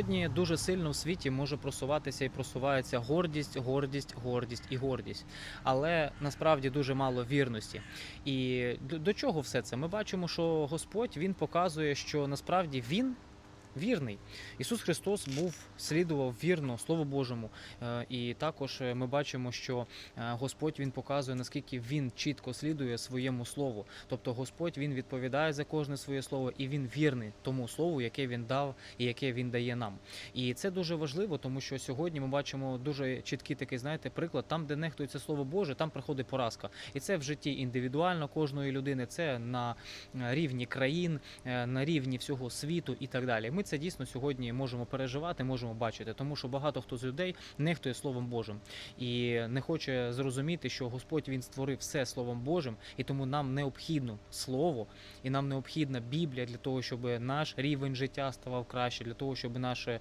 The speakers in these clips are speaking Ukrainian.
Сьогодні дуже сильно в світі може просуватися і просувається гордість, гордість, гордість і гордість, але насправді дуже мало вірності. І до, чого все це? Ми бачимо, що Господь він показує, що насправді він. Вірний Ісус Христос був слідував вірно Слову Божому, Е, і також е, ми бачимо, що е, Господь він показує наскільки він чітко слідує своєму слову. Тобто Господь він відповідає за кожне своє слово, і він вірний тому слову, яке він дав і яке він дає нам. І це дуже важливо, тому що сьогодні ми бачимо дуже чіткий такий, знаєте, приклад, там, де нехтується слово Боже, там приходить поразка. І це в житті індивідуально кожної людини, це на рівні країн, на рівні всього світу і так далі. Ми це дійсно сьогодні можемо переживати, можемо бачити, тому що багато хто з людей нехтує Словом Божим і не хоче зрозуміти, що Господь він створив все Словом Божим, і тому нам необхідно слово, і нам необхідна Біблія для того, щоб наш рівень життя ставав краще, для того, щоб наше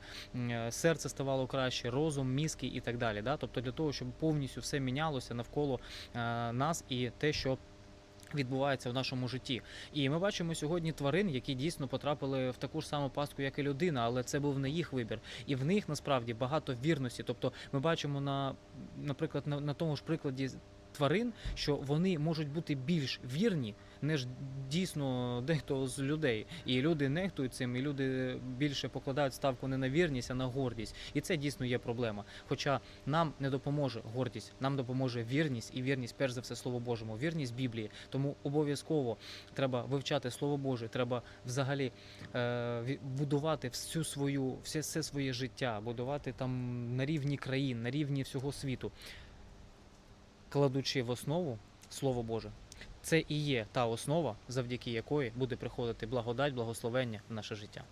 серце ставало краще, розум, мізки і так далі. Да? Тобто для того, щоб повністю все мінялося навколо е, нас і те, що відбувається в нашому житті. І ми бачимо сьогодні тварин, які дійсно потрапили в таку ж саму пастку, як і людина, але це був не їх вибір. І в них насправді багато вірності. Тобто ми бачимо на, наприклад, на, на тому ж прикладі тварин, що вони можуть бути більш вірні, ніж дійсно дехто з людей. І люди нехтують цим, і люди більше покладають ставку не на вірність, а на гордість. І це дійсно є проблема. Хоча нам не допоможе гордість, нам допоможе вірність і вірність, перш за все, Слово Божому, вірність Біблії. Тому обов'язково треба вивчати Слово Боже, треба взагалі е, будувати всю свою, все, все своє життя, будувати там на рівні країн, на рівні всього світу, кладучи в основу Слово Боже. Це і є та основа, завдяки якої буде приходити благодать, благословення в наше життя.